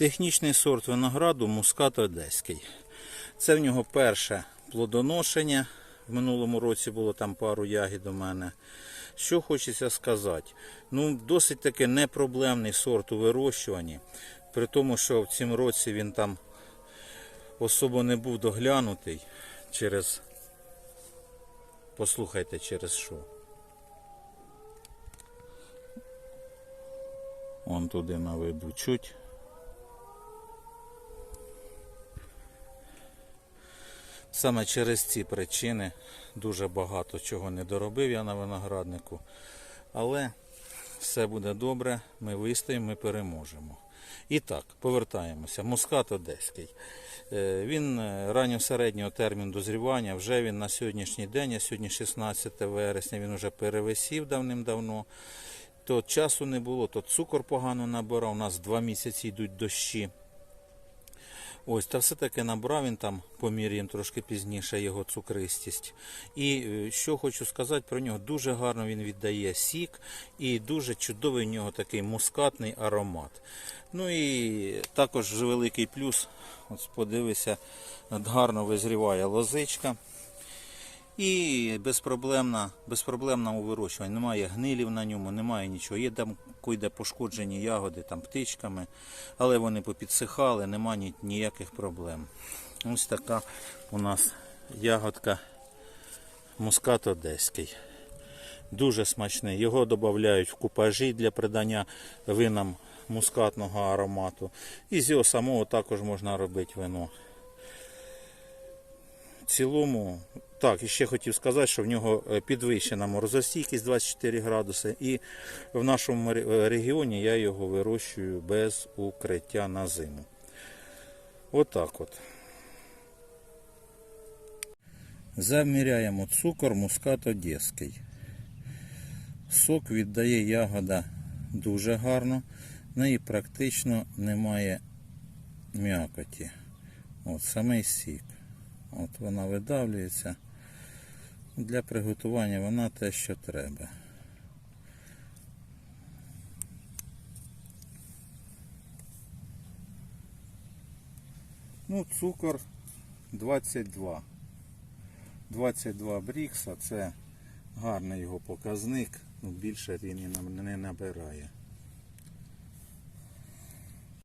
Технічний сорт винограду мускат одеський. Це в нього перше плодоношення. В минулому році було там пару ягід у мене. Що хочеться сказати? Ну, досить таки непроблемний сорт у вирощуванні. При тому, що в цьому році він там особо не був доглянутий через. Послухайте, через що. Вон туди наведу чуть. Саме через ці причини дуже багато чого не доробив я на винограднику. Але все буде добре, ми вистоїмо, ми переможемо. І так, повертаємося. Мускат одеський. Е, Він е, ранньо-середнього терміну дозрівання. Вже він на сьогоднішній день, а сьогодні 16 вересня, він вже перевисів давним-давно. То часу не було, то цукор погано набирав. У нас два місяці йдуть дощі. Ось, та все-таки набрав він там, поміряємо трошки пізніше його цукристість. І е, що хочу сказати про нього, дуже гарно він віддає сік і дуже чудовий у нього такий мускатний аромат. Ну і також великий плюс, ось подивися, гарно визріває лозичка. І безпроблемна, безпроблемна у вирощуванні. Немає гнилів на ньому, немає нічого. Є там койде пошкоджені ягоди там птичками, але вони попідсихали, немає ніяких проблем. Ось така у нас ягодка мускат одеський. Дуже смачний. Його додають в купажі для придання винам мускатного аромату. І з його самого також можна робити вино. Цілому, так, і ще хотів сказати, що в нього е, підвищена морозостійкість 24 градуси, і в нашому е, регіоні я його вирощую без укриття на зиму. Отак от. Заміряємо цукор мускат одеський. Сок віддає ягода дуже гарно, в неї практично немає м'якоті. От самий сік. От вона видавлюється. Для приготування вона те, що треба. Ну, цукор 22. 22 брікса це гарний його показник, ну більше він і не набирає.